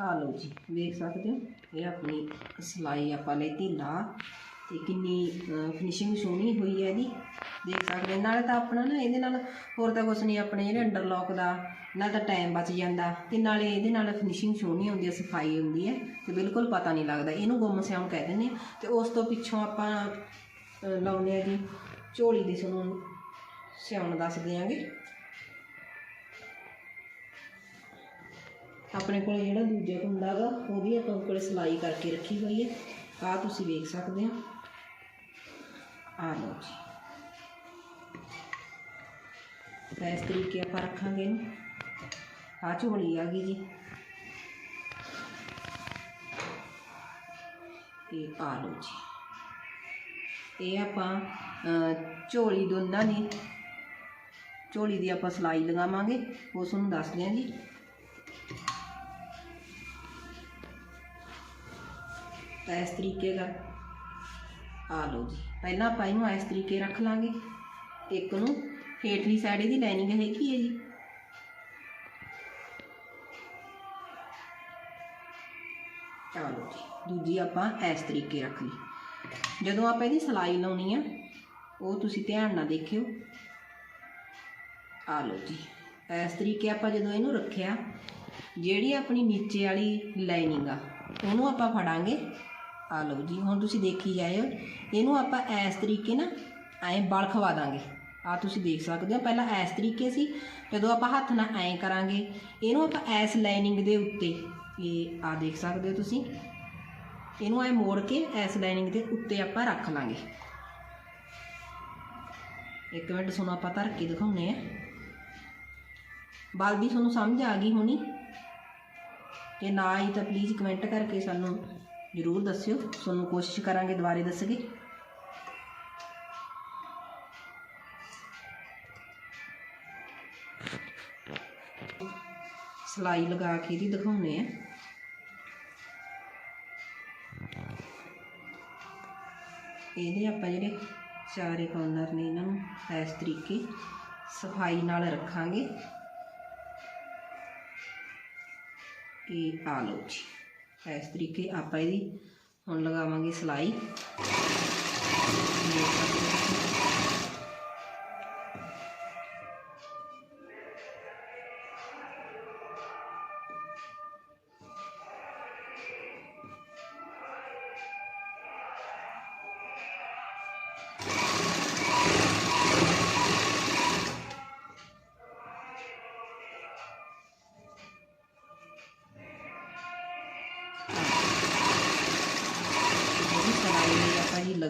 ਆ ਲਓ ਜੀ ਵੇਖ ਸਕਦੇ ਹੋ ਇਹ ਆਪਣੀ ਸਿਲਾਈ ਆਪਾਂ ਲੈਤੀ ਲਾ ਤੇ ਕਿੰਨੀ ਫਿਨਿਸ਼ਿੰਗ ਸੋਹਣੀ ਹੋਈ ਹੈ ਇਹਦੀ। ਦੇਖ ਸਕਦੇ ਨਾਲੇ ਤਾਂ ਆਪਣਾ ਨਾ ਇਹਦੇ ਨਾਲ ਹੋਰ ਤਾਂ ਕੁਝ ਨਹੀਂ ਆਪਣੇ ਜਿਹੜੇ ਅੰਡਰਲੌਕ ਦਾ ਨਾਲ ਤਾਂ ਟਾਈਮ ਬਚ ਜਾਂਦਾ ਤੇ ਨਾਲੇ ਇਹਦੇ ਨਾਲ ਫਿਨਿਸ਼ਿੰਗ ਸੋਹਣੀ ਹੁੰਦੀ ਹੈ ਸਫ਼ਾਈ ਹੁੰਦੀ ਹੈ ਤੇ ਬਿਲਕੁਲ ਪਤਾ ਨਹੀਂ ਲੱਗਦਾ ਇਹਨੂੰ ਗੁੰਮ ਸਿਆਉਣ ਕਹਿ ਦਿੰਦੇ ਆ ਤੇ ਉਸ ਤੋਂ ਪਿੱਛੋਂ ਆਪਾਂ ਅ, ਲਾਉਂਦੇ ਆ ਜੀ ਝੋਲੀ ਦੀ ਸਾਨੂੰ ਸਿਆਉਣ ਦੱਸ ਦਿਆਂਗੇ। ਆਪਣੇ ਕੋਲ ਜਿਹੜਾ ਦੂਜਾ ਕੁੰਡਾ ਗਾ ਉਹਦੀ ਆਪਾਂ ਕੋਲ ਸਿਲਾਈ ਕਰਕੇ ਰੱਖੀ ਹੋਈ ਹੈ। ਆਹ ਤੁਸੀਂ ਵੇਖ ਸਕਦੇ ਹੋ। ਆ ਲਓ ਜੀ। ਤਾਂ ਇਸ ਤਰੀਕੇ ਆਪਾਂ ਰੱਖਾਂਗੇ ਇਹਨੂੰ। ਆ ਝੋਲੀ ਆ ਗਈ ਜੀ। ਇਹ ਆ ਲਓ ਜੀ। ਇਹ ਆਪਾਂ ਝੋਲੀ ਦੋਨਾਂ ਦੀ, ਝੋਲੀ ਦੀ ਆਪਾਂ ਸਿਲਾਈ ਲਗਾਵਾਂਗੇ। ਉਸ ਨੂੰ ਦੱਸਦੇ ਹਾਂ ਜੀ। ਤਾਂ ਇਸ ਤਰੀਕੇ ਦਾ। ਆ ਲਓ ਜੀ, ਪਹਿਲਾਂ ਆਪਾਂ ਇਹਨੂੰ ਇਸ ਤਰੀਕੇ ਰੱਖ ਲਾਂਗੇ। ਇੱਕ ਨੂੰ ਹੇਠਲੀ ਸਾਈਡ ਇਹਦੀ ਲਾਈਨਿੰਗ ਹੈਗੀ ਹੈ ਜੀ। ਚਲੋ ਜੀ, ਦੂਜੀ ਆਪਾਂ ਇਸ ਤਰੀਕੇ ਰੱਖ ਲਈ। ਜਦੋਂ ਆਪਾਂ ਇਹਦੀ ਸਿਲਾਈ ਲਾਉਣੀ ਆ, ਉਹ ਤੁਸੀਂ ਧਿਆਨ ਨਾਲ ਦੇਖਿਓ। ਆ ਲਓ ਜੀ, ਇਸ ਤਰੀਕੇ ਆਪਾਂ ਜਦੋਂ ਇਹਨੂੰ ਰੱਖਿਆ, ਜਿਹੜੀ ਆਪਣੀ ਨੀਚੇ ਵਾਲੀ ਲਾਈਨਿੰਗ ਆ, ਉਹਨੂੰ ਆਪਾਂ ਫੜਾਂਗੇ। ਆ ਲਓ ਜੀ, ਹੁਣ ਤੁਸੀਂ ਦੇਖੀ ਜਾਇਓ, ਇਹਨੂੰ ਆਪਾਂ ਇਸ ਤਰੀਕੇ ਨਾ ਐਂ ਬਲ ਖਵਾ ਦਾਂਗੇ। ਆ ਤੁਸੀਂ ਦੇਖ ਸਕਦੇ ਹੋ, ਪਹਿਲਾਂ ਇਸ ਤਰੀਕੇ ਸੀ, ਜਦੋਂ ਆਪਾਂ ਹੱਥ ਨਾਲ ਐਂ ਕਰਾਂਗੇ, ਇਹਨੂੰ ਆਪਾਂ ਇਸ ਲਾਈਨਿੰਗ ਦੇ ਉੱਤੇ, ਇਹ ਆ ਦੇਖ ਸਕਦੇ ਹੋ ਤੁਸੀਂ, ਇਹਨੂੰ ਐਂ ਮੋੜ ਕੇ ਇਸ ਲਾਈਨਿੰਗ ਦੇ ਉੱਤੇ ਆਪਾਂ ਰੱਖ ਲਾਂਗੇ। ਇੱਕ ਮਿੰਟ ਸੁਣੋ ਆਪਾਂ ਧਰ ਕੇ ਦਿਖਾਉਨੇ ਆ ਬਲ ਦੀ ਤੁਹਾਨੂੰ ਸਮਝ ਆ ਗਈ ਹੋਣੀ। ਜੇ ਨਾ ਆਈ ਤਾਂ ਪਲੀਜ਼ ਕਮੈਂਟ ਕਰਕੇ ਸਾਨੂੰ ਜ਼ਰੂਰ ਦੱਸਿਓ, ਤੁਹਾਨੂੰ ਕੋਸ਼ਿਸ਼ ਕਰਾਂਗੇ ਦੁਬਾਰੇ ਦੱਸਗੇ ਸਲਾਈ ਲਗਾ ਕੇ ਇਹਦੀ ਦਿਖਾਉਨੇ ਆ। ਇਹਦੇ ਆਪਾਂ ਜਿਹੜੇ ਚਾਰੇ ਕੋਰਨਰ ਨੇ ਇਹਨਾਂ ਨੂੰ ਇਸ ਤਰੀਕੇ ਸਫ਼ਾਈ ਨਾਲ ਰੱਖਾਂਗੇ। ਇਹ ਆ ਲਓ ਜੀ। ਇਸ ਤਰੀਕੇ ਆਪਾਂ ਇਹਦੀ ਹੁਣ ਲਗਾਵਾਂਗੇ ਸਿਲਾਈ।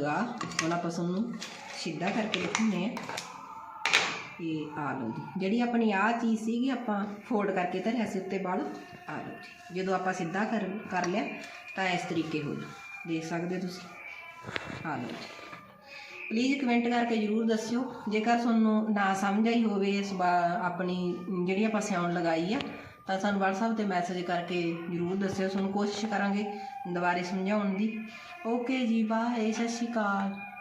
ਲਗਾ ਹੁਣ ਆਪਾਂ ਤੁਹਾਨੂੰ ਸਿੱਧਾ ਕਰਕੇ ਦਿਖਾਉਂਦੇ ਆ ਇਹ ਆ ਲਓ ਜੀ। ਜਿਹੜੀ ਆਪਣੀ ਆ ਚੀਜ਼ ਸੀਗੀ, ਆਪਾਂ ਫੋਲਡ ਕਰਕੇ ਧਰਿਆ ਸੀ ਉੱਤੇ ਬਾਲ ਆ ਲਓ ਜੀ। ਜਦੋਂ ਆਪਾਂ ਸਿੱਧਾ ਕਰ ਕਰ ਲਿਆ, ਤਾਂ ਇਸ ਤਰੀਕੇ ਹੋ ਜੂ ਦੇਖ ਸਕਦੇ ਹੋ ਤੁਸੀਂ? ਆ ਲਓ ਜੀ। ਪਲੀਜ਼ ਕਮੈਂਟ ਕਰਕੇ ਜਰੂਰ ਦੱਸਿਓ। ਜੇਕਰ ਤੁਹਾਨੂੰ ਨਾ ਸਮਝ ਆਈ ਹੋਵੇ ਇਸ ਆਪਣੀ ਜਿਹੜੀ ਆਪਾਂ ਸਿਆਉਣ ਲਗਾਈ ਆ ਤਾਂ ਸਾਨੂੰ WhatsApp ਤੇ ਮੈਸੇਜ ਕਰਕੇ ਜਰੂਰ ਦੱਸਿਓ ਤੁਹਾਨੂੰ ਕੋਸ਼ਿਸ਼ ਕਰਾਂਗੇ ਦੁਬਾਰੇ ਸਮਝਾਉਣ ਦੀ। ਓਕੇ ਜੀ ਬਾਏ ਸਤਿ ਸ਼੍ਰੀ ਅਕਾਲ।